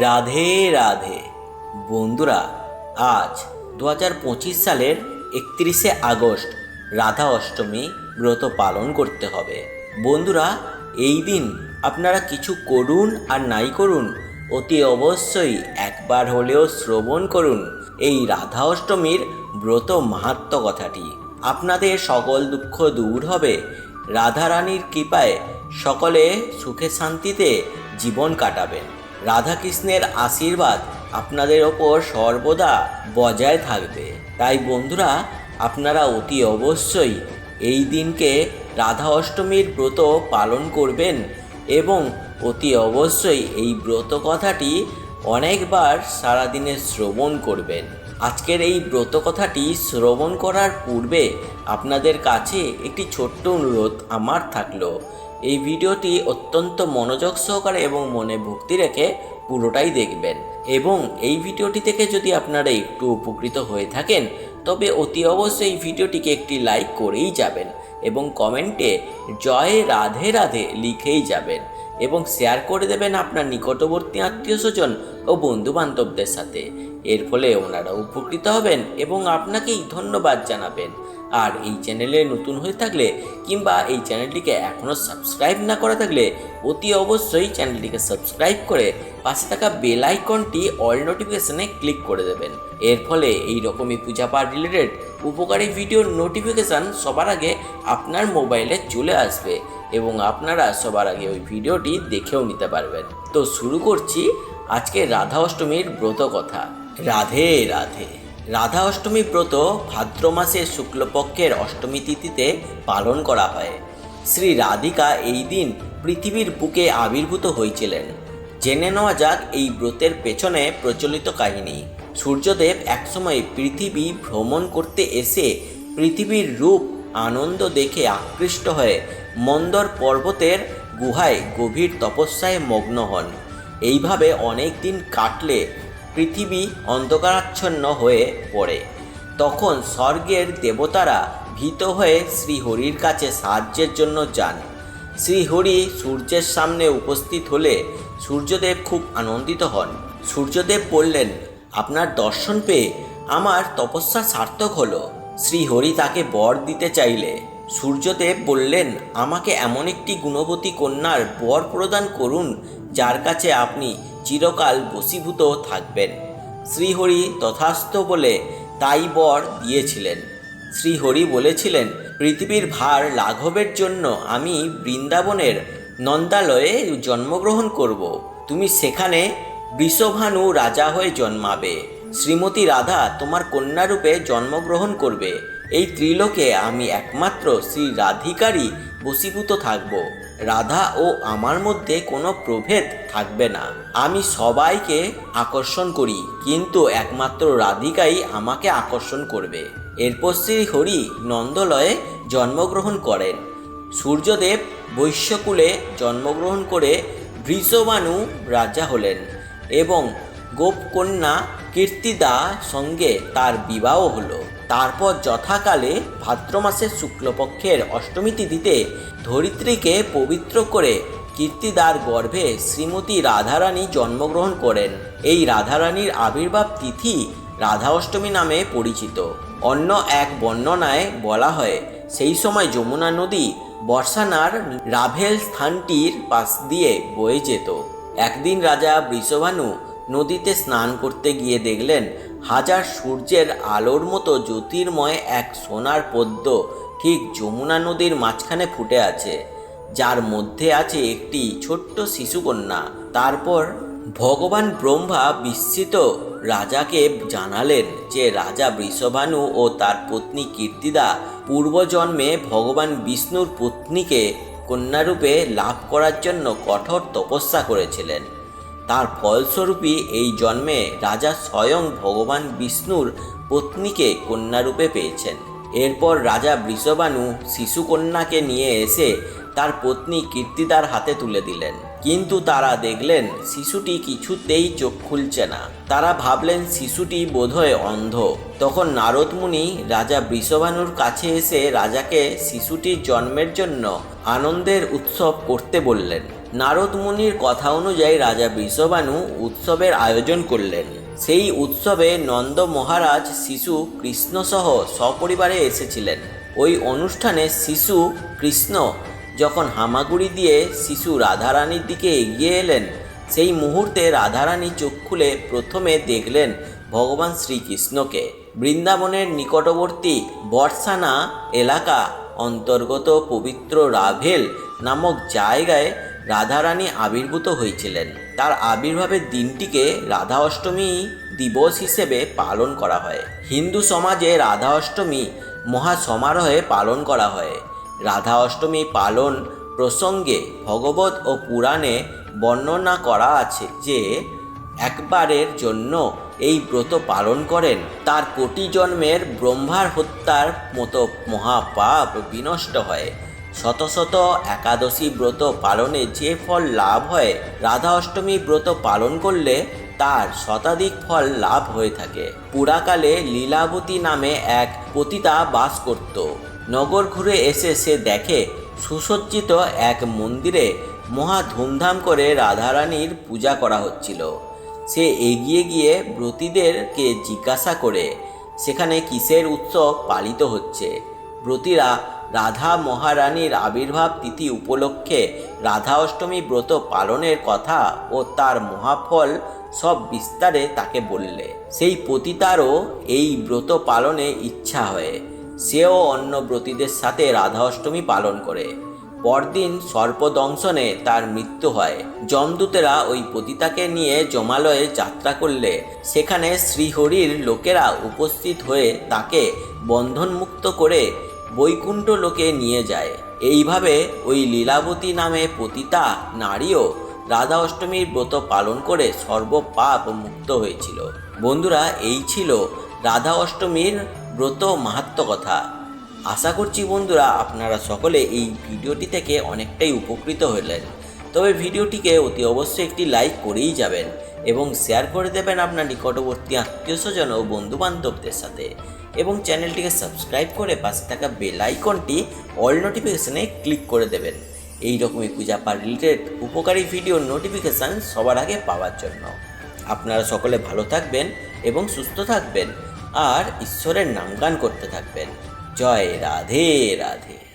রাধে রাধে। বন্ধুরা, আজ দু হাজার পঁচিশ সালের একত্রিশে আগস্ট, রাধা অষ্টমী ব্রত পালন করতে হবে। বন্ধুরা, এই দিন আপনারা কিছু করুন আর নাই করুন, অতি অবশ্যই একবার হলেও শ্রবণ করুন এই রাধা অষ্টমীর ব্রত মাহাত্ম কথাটি। আপনাদের সকল দুঃখ দূর হবে। রাধারানীর কৃপায় সকলে সুখে শান্তিতে জীবন কাটাবেন। রাধাকৃষ্ণের আশীর্বাদ আপনাদের ওপর সর্বদা বজায় থাকবে। তাই বন্ধুরা, আপনারা অতি অবশ্যই এই দিনকে রাধা অষ্টমীর ব্রত পালন করবেন এবং অতি অবশ্যই এই ব্রত কথাটি অনেকবার সারাদিনে শ্রবণ করবেন। আজকের এই ব্রত কথাটি শ্রবণ করার পূর্বে আপনাদের কাছে একটি ছোট্ট অনুরোধ আমার থাকল। এই ভিডিওটি অত্যন্ত মনোযোগ সহকারে এবং মনে ভক্তি রেখে পুরোটাই দেখবেন এবং এই ভিডিওটি থেকে যদি আপনারা একটু উপকৃত হয়ে থাকেন, তবে অতি অবশ্যই এই ভিডিওটিকে একটি লাইক করেই যাবেন এবং কমেন্টে জয় রাধে রাধে লিখেই যাবেন। এবং শেয়ার করে দেবেন আপনার নিকটবর্তী আত্মীয় স্বজন ও বন্ধুবান্ধবদের সাথে। এর ফলে ওনারা উপকৃত হবেন এবং আপনাকেই ধন্যবাদ জানাবেন। আর এই চ্যানেলে নতুন হয়ে থাকলে কিংবা এই চ্যানেলটিকে এখনও সাবস্ক্রাইব না করা থাকলে অতি অবশ্যই চ্যানেলটিকে সাবস্ক্রাইব করে পাশে থাকা বেল আইকনটি অল নোটিফিকেশনে ক্লিক করে দেবেন। এর ফলে এই রকমই পূজা পাঠ রিলেটেড উপকারী ভিডিওর নোটিফিকেশান সবার আগে আপনার মোবাইলে চলে আসবে এবং আপনারা সবার আগে ওই ভিডিওটি দেখেও নিতে পারবেন। তো শুরু করছি আজকে রাধা অষ্টমীর ব্রত কথা। রাধে রাধে। রাধা অষ্টমী ব্রত ভাদ্র মাসের শুক্লপক্ষের অষ্টমী তিথিতে পালন করা হয়। শ্রী রাধিকা এই দিন পৃথিবীর বুকে আবির্ভূত হয়েছিলেন জেনে নেওয়া যাক এই ব্রতের পেছনে প্রচলিত কাহিনী। সূর্যদেব একসময় পৃথিবী ভ্রমণ করতে এসে পৃথিবীর রূপ, আনন্দ দেখে আকৃষ্ট হয়ে মন্দর পর্বতের গুহায় গভীর তপস্যায় মগ্ন হন। এইভাবে অনেক দিন কাটলে পৃথিবী অন্ধকারাচ্ছন্ন হয়ে পড়ে। তখন স্বর্গের দেবতারা ভীত হয়ে শ্রীহরির কাছে সাহায্যের জন্য যান। শ্রীহরি সূর্যের সামনে উপস্থিত হলে সূর্যদেব খুব আনন্দিত হন। সূর্যদেব বললেন, আপনার দর্শন পেয়ে আমার তপস্যা সার্থক হলো। শ্রীহরি তাকে বর দিতে চাইলে। সূর্যদেব বললেন, আমাকে এমন একটি গুণবতী কন্যার বর প্রদান করুন, যার কাছে আপনি চিরকাল বশীভূত থাকবেন। শ্রীহরি তথাস্থ বলে তাই বর দিয়েছিলেন। শ্রীহরি বলেছিলেন, পৃথিবীর ভার লাঘবের জন্য আমি বৃন্দাবনের নন্দালয়ে জন্মগ্রহণ করব। তুমি সেখানে বৃষভানু রাজা হয়ে জন্মাবে। শ্রীমতী রাধা তোমার কন্যারূপে জন্মগ্রহণ করবে। এই ত্রিলোকে আমি একমাত্র শ্রী রাধিকারই বশীভূত থাকব। রাধা ও আমার মধ্যে কোনো প্রভেদ থাকবে না। আমি সবাইকে আকর্ষণ করি, কিন্তু একমাত্র রাধিকাই আমাকে আকর্ষণ করবে। এরপর শ্রী হরি নন্দলয়ে জন্মগ্রহণ করেন। সূর্যদেব বৈশ্যকুলে জন্মগ্রহণ করে বৃষবানু রাজা হলেন এবং গোপকন্যা কীর্তিদা সঙ্গে তার বিবাহ হলো। তারপর যথাকালে ভাদ্র মাসের শুক্লপক্ষের অষ্টমী তিথিতে ধরিত্রীকে পবিত্র করে কীর্তিদার গর্ভে শ্রীমতী রাধারানী জন্মগ্রহণ করেন। এই রাধারানীর আবির্ভাব তিথি রাধা অষ্টমী নামে পরিচিত। অন্য এক বর্ণনায় বলা হয়, সেই সময় যমুনা নদী বর্ষানার রাভেল স্থানটির পাশ দিয়ে বয়ে যেত। একদিন রাজা বৃষভানু নদীতে স্নান করতে গিয়ে দেখলেন হাজার সূর্যের আলোর মতো জ্যোতির্ময় এক সোনার পদ্ম ঠিক যমুনা নদীর মাঝখানে ফুটে আছে। যার মধ্যে আছে একটি ছোট্ট শিশুকন্যা। তারপর ভগবান ব্রহ্মা বিস্মিত রাজাকে জানালেন যে রাজা বৃষভানু ও তার পত্নী কীর্তিদা পূর্বজন্মে ভগবান বিষ্ণুর পত্নীকে কন্যারূপে লাভ করার জন্য কঠোর তপস্যা করেছিলেন। তার ফলস্বরূপই এই জন্মে রাজা স্বয়ং ভগবান বিষ্ণুর পত্নীকে কন্যারূপে পেয়েছেন। এরপর রাজা বৃষবানু শিশুকন্যাকে নিয়ে এসে তার পত্নী কীর্তিদার হাতে তুলে দিলেন। কিন্তু তারা দেখলেন শিশুটি কিছুতেই চোখ খুলছে না। তারা ভাবলেন শিশুটি বোধহয় অন্ধ। তখন নারদ মুনি রাজা বৃষভানুর কাছে এসে রাজাকে শিশুটির জন্মের জন্য আনন্দের উৎসব করতে বললেন। নারদ মুনির কথা অনুযায়ী রাজা বৃষভানু উৎসবের আয়োজন করলেন। সেই উৎসবে নন্দ মহারাজ শিশু কৃষ্ণসহ সপরিবারে এসেছিলেন। ওই অনুষ্ঠানে শিশু কৃষ্ণ যখন হামাগুড়ি দিয়ে শিশু রাধারানীর দিকে এগিয়ে এলেন, সেই মুহূর্তে রাধারানী চোখ খুলে প্রথমে দেখলেন ভগবান শ্রীকৃষ্ণকে। বৃন্দাবনের নিকটবর্তী বর্ষানা এলাকা অন্তর্গত পবিত্র রাভেল নামক জায়গায় রাধারানী আবির্ভূত হয়েছিলেন তার আবির্ভাবের দিনটিকে রাধা অষ্টমী দিবস হিসেবে পালন করা হয়। হিন্দু সমাজে রাধা অষ্টমী মহা সমারোহে পালন করা হয়। রাধা অষ্টমী পালন প্রসঙ্গে ভগবত ও পুরাণে বর্ণনা করা আছে যে, একবারের জন্য এই ব্রত পালন করেন, তার কোটি জন্মের ব্রহ্মার হত্যার মতো মহাপাপ বিনষ্ট হয়। শত শত একাদশী ব্রত পালনে যে ফল লাভ হয়, রাধা অষ্টমী ব্রত পালন করলে তার শতাধিক ফল লাভ হয়ে থাকে। পুরাকালে লীলাবতী নামে এক পতিতা বাস করত। নগর ঘুরে এসে সে দেখে সুসজ্জিত এক মন্দিরে মহা ধুমধাম করে রাধারানীর পূজা করা হচ্ছিল। সে এগিয়ে গিয়ে ব্রতীদেরকে জিজ্ঞাসা করে, সেখানে কিসের উৎসব পালিত হচ্ছে? ব্রতীরা রাধা মহারানীর আবির্ভাব তিথি উপলক্ষে রাধা অষ্টমী ব্রত পালনের কথা ও তার মহাফল সব বিস্তারে তাকে বললে। সেই পতিতারও এই ব্রত পালনে ইচ্ছা হয়। সেও অন্য ব্রতীদের সাথে রাধা অষ্টমী পালন করে। পরদিন সর্পদংশনে তার মৃত্যু হয়। যমদূতেরা ওই পতিতাকে নিয়ে জমালয়ে যাত্রা করলে সেখানে শ্রীহরির লোকেরা উপস্থিত হয়ে তাকে বন্ধনমুক্ত করে বৈকুণ্ঠ লোকে নিয়ে যায়। এইভাবে ওই লীলাবতী নামে পতিতা, নারীও রাধা অষ্টমীর ব্রত পালন করে সর্বপাপ মুক্ত হয়েছিল। বন্ধুরা, এই ছিল রাধা অষ্টমীর ব্রত মাহাত্ম কথা। আশা করছি বন্ধুরা, আপনারা সকলে এই ভিডিওটি থেকে অনেকটাই উপকৃত হলেন। তবে ভিডিওটিকে অতি অবশ্যই একটি লাইক করেই যাবেন এবং শেয়ার করে দেবেন আপনার নিকটবর্তী আত্মীয় স্বজন ও বন্ধু বান্ধবদের সাথে। এবং চ্যানেলটিকে সাবস্ক্রাইব করে পাশে থাকা বেল আইকনটি অল নোটিফিকেশানে ক্লিক করে দেবেন। এই রকমই পূজা পার রিলেটেড উপকারী ভিডিওর নোটিফিকেশান সবার আগে পাওয়ার জন্য। আপনারা সকলে ভালো থাকবেন এবং সুস্থ থাকবেন। আর ঈশ্বরের নামগান করতে থাকবেন। জয় রাধে রাধে।